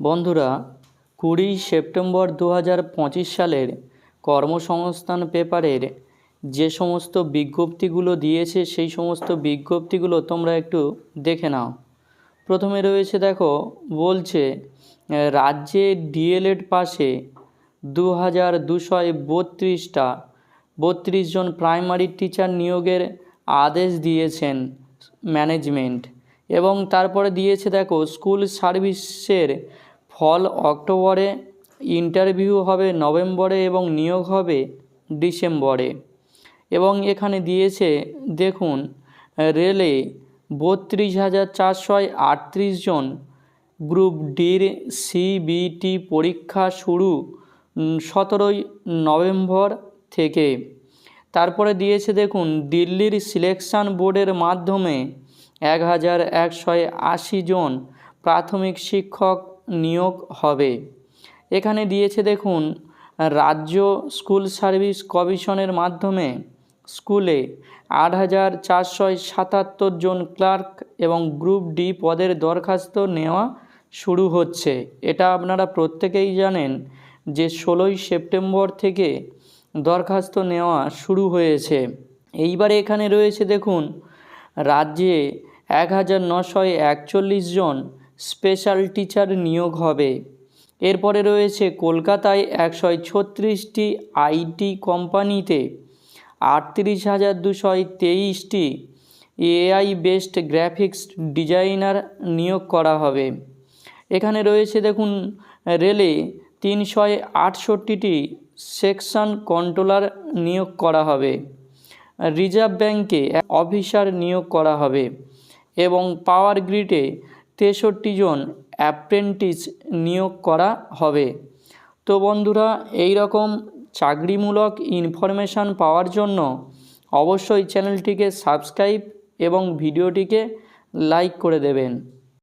বন্ধুরা, কুড়ি সেপ্টেম্বর দু হাজার পঁচিশ সালের কর্মসংস্থান পেপারের যে সমস্ত বিজ্ঞপ্তিগুলো দিয়েছে, সেই সমস্ত বিজ্ঞপ্তিগুলো তোমরা একটু দেখে নাও। প্রথমে রয়েছে দেখো, বলছে, রাজ্যে ডিএলএড পাশে দু হাজার দুশয় বত্রিশটা বত্রিশ জন প্রাইমারি টিচার নিয়োগের আদেশ দিয়েছেন ম্যানেজমেন্ট এবং তারপরে দিয়েছে দেখো, স্কুল সার্ভিসের ফল অক্টোবরে, ইন্টারভিউ হবে নভেম্বরে এবং নিয়োগ হবে ডিসেম্বরে। এবং এখানে দিয়েছে, দেখুন, রেলে বত্রিশ হাজার চারশো আটত্রিশ জন। গ্রুপ ডির সিবিটি পরীক্ষা শুরু সতেরোই নভেম্বর থেকে। তারপরে দিয়েছে, দেখুন, দিল্লির সিলেকশন বোর্ডের মাধ্যমে এক হাজার আশি জন প্রাথমিক শিক্ষক নিয়োগ হবে। এখানে দিয়েছে দেখুন, রাজ্য স্কুল সার্ভিস কমিশনের মাধ্যমে স্কুলে আট হাজার চারশো সাতাত্তর জন ক্লার্ক এবং গ্রুপ ডি পদের দরখাস্ত নেওয়া শুরু হচ্ছে। এটা আপনারা প্রত্যেকেই জানেন যে ষোলোই সেপ্টেম্বর থেকে দরখাস্ত নেওয়া শুরু হয়েছে। এইবারে এখানে রয়েছে দেখুন, রাজ্যে এক হাজার নশো একচল্লিশ জন স্পেশাল টিচার নিয়োগ হবে। এরপরে রয়েছে কলকাতায় একশো ছত্রিশটি আইটি কোম্পানিতে আটত্রিশ হাজার দুশো তেইশটি এআই বেসড গ্রাফিক্স ডিজাইনার নিয়োগ করা হবে। এখানে রয়েছে দেখুন রেলে তিনশো আটষট্টিটি সেকশন কন্ট্রোলার নিয়োগ করা হবে। রিজার্ভ ব্যাংকে অফিসার নিয়োগ করা হবে এবং পাওয়ার গ্রিডে তেষট্টি জন অ্যাপ্রেন্টিস নিয়োগ করা হবে। তো বন্ধুরা, এই রকম চাকরিমূলক ইনফরমেশান পাওয়ার জন্য অবশ্যই চ্যানেলটিকে সাবস্ক্রাইব এবং ভিডিওটিকে লাইক করে দেবেন।